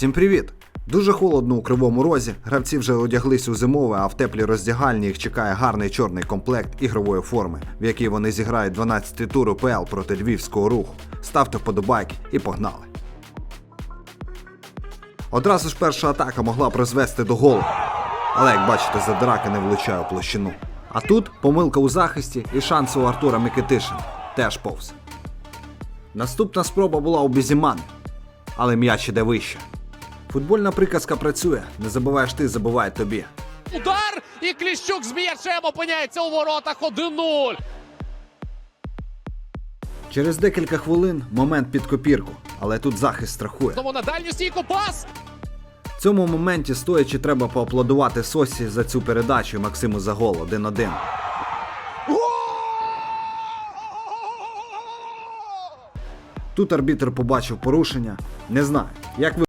Всім привіт! Дуже холодно у кривому розі. Гравці вже одяглись у зимове, а в теплій роздягальні їх чекає гарний чорний комплект ігрової форми, в якій вони зіграють 12-й тур УПЛ проти львівського руху. Ставте вподобайки і погнали. Одразу ж перша атака могла призвести до голу. Але як бачите, задирака не влучає у площину. А тут помилка у захисті і шанс у Артура Микитишина. Теж повз. Наступна спроба була у Бізімани, але м'яч іде вище. Футбольна приказка працює. Не забуваєш ти, забуває тобі. Удар і Кліщук з м'ячем опиняється у воротах 1-0. Через декілька хвилин момент під копірку, але тут захист страхує. Тому на дальню стійку пас. В цьому моменті стоячи треба поаплодувати Сосі за цю передачу Максиму за гол 1-1. Тут арбітр побачив порушення. Не знаю, як ви